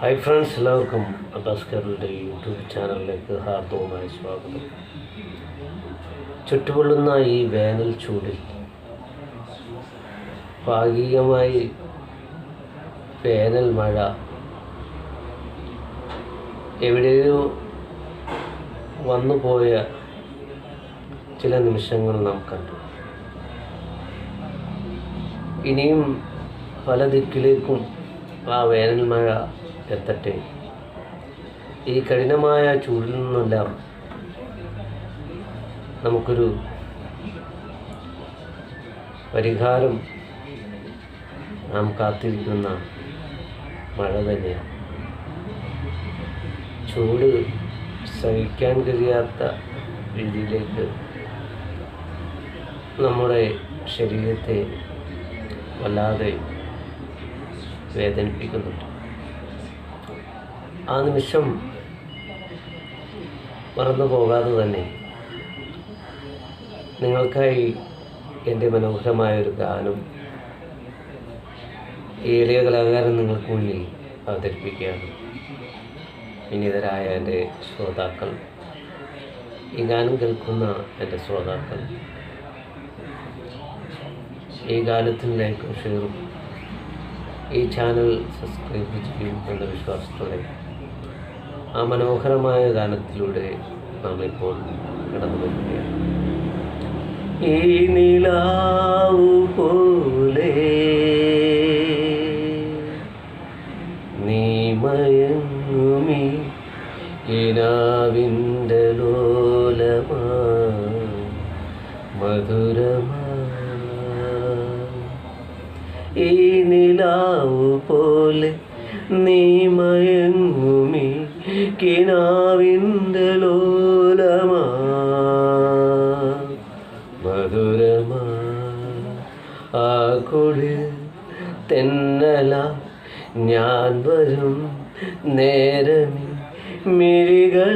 Hi friends എല്ലാവർക്കും അബാസ്കറിന്റെ YouTube ചാനലിലേക്ക് ഹാർദവുമായ സ്വാഗതം. ചുറ്റുപൊള്ളുന്ന ഈ വേനൽ ചൂടിൽ ഭാഗികമായി വേനൽ മഴ എവിടെയോ വന്നുപോയ ചില നിമിഷങ്ങൾ നാം കണ്ടു. ഇനിയും പല ദിക്കിലേക്കും ആ വേനൽ മഴ എത്തട്ടെ. ഈ കഠിനമായ ചൂടിൽ നിന്നെല്ലാം നമുക്കൊരു പരിഹാരം നാം കാത്തിരിക്കുന്ന മഴ തന്നെയാണ്. ചൂട് സഹിക്കാൻ കഴിയാത്ത രീതിയിലേക്ക് നമ്മുടെ ശരീരത്തെ വല്ലാതെ വേദനിപ്പിക്കുന്നുണ്ട്. ആ നിമിഷം മറന്നു പോകാതെ തന്നെ നിങ്ങൾക്കായി എന്റെ മനോഹരമായ ഒരു ഗാനം എളിയ കലാകാരൻ നിങ്ങൾക്ക് മുന്നിൽ അവതരിപ്പിക്കുകയാണ്. വിനീതരായ എന്റെ ശ്രോതാക്കൾ ഈ ഗാനം കേൾക്കുന്ന എന്റെ ശ്രോതാക്കൾ ഈ ഗാനത്തിന് ലൈക്കും ഷെയറും ഈ ചാനൽ സബ്സ്ക്രൈബ് ചെയ്യും എന്ന വിശ്വാസത്തോടെ ആ മനോഹരമായ ഗാനത്തിലൂടെ നാം ഇപ്പോൾ കടന്നു വരികയാണ് ഈ നിലാവു പോലെ നീ ലോലമാ മധുരമാ. ഈ നിലാവു പോലെ ലോലമാ മധുരമാ. ആ കൊടി തെന്നല. ഞാൻ വരും നേരമി മിഴികൾ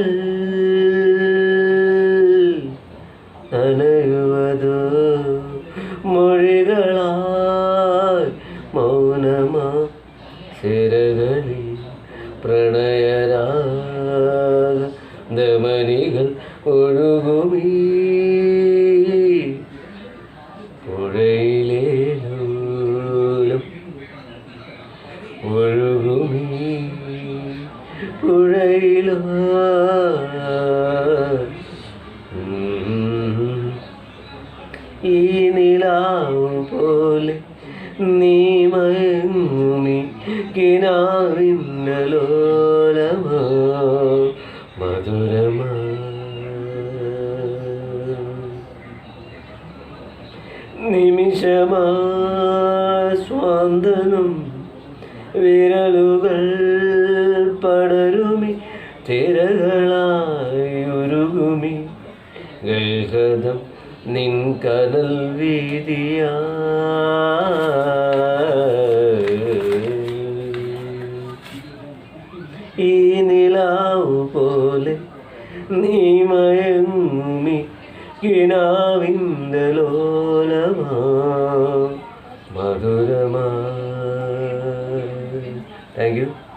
നനയുവതോ മൊഴികളായി മൗനമാ. സിരകളി പ്രണയരാഗ ഈ നിലാവ് പോലെ നീ മങ്ങി കിനാവിന്റെ ലോലമാ മധുരമാ. നിമിഷമാ സ്വാന്തനം വിരലുകൾ പടരുമി തിരകളായി ഉരുകുമി. ഗൽഗതം നിൻ കനൽ വീതിയ. ഈ നിലാവ് പോലെ നീ മയങ്ങുമി. കിനാവിന്റെ മധുരമാ. Thank you.